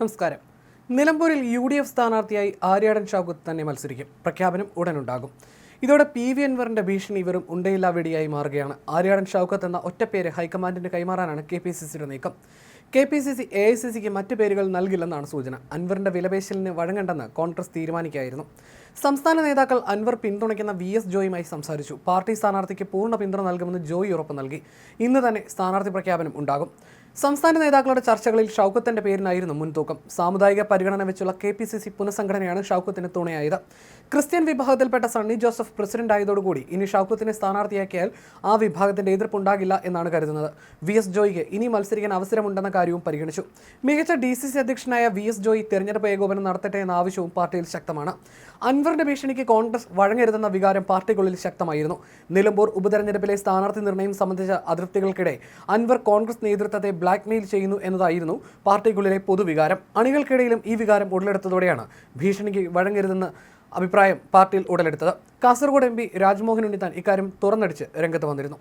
നമസ്കാരം. നിലമ്പൂരിൽ U D F സ്ഥാനാർത്ഥിയായി ആര്യാടൻ ഷാഗുത്ത് തന്നെ മത്സരിക്കും. പ്രഖ്യാപനം ഉടനുണ്ടാകും. ഇതോടെ പി വി അൻവറിന്റെ ഭീഷണി വെറും ഉണ്ടയില്ലാ വെടിയായി മാറുകയാണ്. ആര്യാടൻ ഷൗക്കത്ത് എന്ന ഒറ്റപ്പേര് ഹൈക്കമാൻഡിന് കൈമാറാനാണ് കെ പി സി സിയുടെ നീക്കം. K P C C A I C സിക്ക് മറ്റ് പേരുകൾ നൽകില്ലെന്നാണ് സൂചന. അൻവറിന്റെ വിലപേശലിന് വഴങ്ങണ്ടെന്ന് കോൺഗ്രസ് തീരുമാനിക്കുകയായിരുന്നു. സംസ്ഥാന നേതാക്കൾ അൻവർ പിന്തുണയ്ക്കുന്ന വി എസ് ജോയുമായി സംസാരിച്ചു. പാർട്ടി സ്ഥാനാർത്ഥിക്ക് പൂർണ പിന്തുണ നൽകുമെന്ന് ജോയി ഉറപ്പ് നൽകി. ഇന്ന് തന്നെ സ്ഥാനാർത്ഥി പ്രഖ്യാപനം ഉണ്ടാകും. സംസ്ഥാന നേതാക്കളുടെ ചർച്ചകളിൽ ഷൗക്കത്തിന്റെ പേരിനായിരുന്നു മുൻതൂക്കം. സാമുദായിക പരിഗണന വെച്ചുള്ള കെ പി സി സി പുനഃസംഘടനയാണ് ഷൗക്കത്തിന് തുണയായത്. ക്രിസ്ത്യൻ വിഭാഗത്തിൽപ്പെട്ട സണ്ണി ജോസഫ് പ്രസിഡന്റ് ആയതോടുകൂടി ഇനി ഷൗക്കത്തിനെ സ്ഥാനാർത്ഥിയാക്കിയാൽ ആ വിഭാഗത്തിന്റെ എതിർപ്പുണ്ടാകില്ല എന്നാണ് കരുതുന്നത്. വി എസ് ജോയിക്ക് ഇനി മത്സരിക്കാൻ അവസരമുണ്ടെന്ന കാര്യവും പരിഗണിച്ചു. മികച്ച ഡി സി സി അധ്യക്ഷനായ വി എസ് ജോയി തെരഞ്ഞെടുപ്പ് ഏകോപനം നടത്തട്ടെ എന്ന ആവശ്യവും പാർട്ടിയിൽ ശക്തമാണ്. അൻവറിന്റെ ഭീഷണിക്ക് കോൺഗ്രസ് വഴങ്ങരുതെന്ന വികാരം പാർട്ടിക്കുള്ളിൽ ശക്തമായിരുന്നു. നിലമ്പൂർ ഉപതെരഞ്ഞെടുപ്പിലെ സ്ഥാനാർത്ഥി നിർണയം സംബന്ധിച്ച അതിർത്തികൾക്കിടെ അൻവർ കോൺഗ്രസ് നേതൃത്വത്തെ ബ്ലാക്ക്മെയിൽ ചെയ്യുന്നു എന്നതായിരുന്നു പാർട്ടിക്കുള്ളിലെ പൊതുവികാരം. അണികൾക്കിടയിലും ഈ വികാരം ഉടലെടുത്തതോടെയാണ് ഭീഷണിക്ക് വഴങ്ങരുതെന്ന് അഭിപ്രായം പാർട്ടിയിൽ ഉടലെടുത്തത്. കാസർഗോഡ് എം പി രാജ്മോഹൻ ഉണ്ണിത്താൻ ഇക്കാര്യം തുറന്നടിച്ച് രംഗത്ത് വന്നിരുന്നു.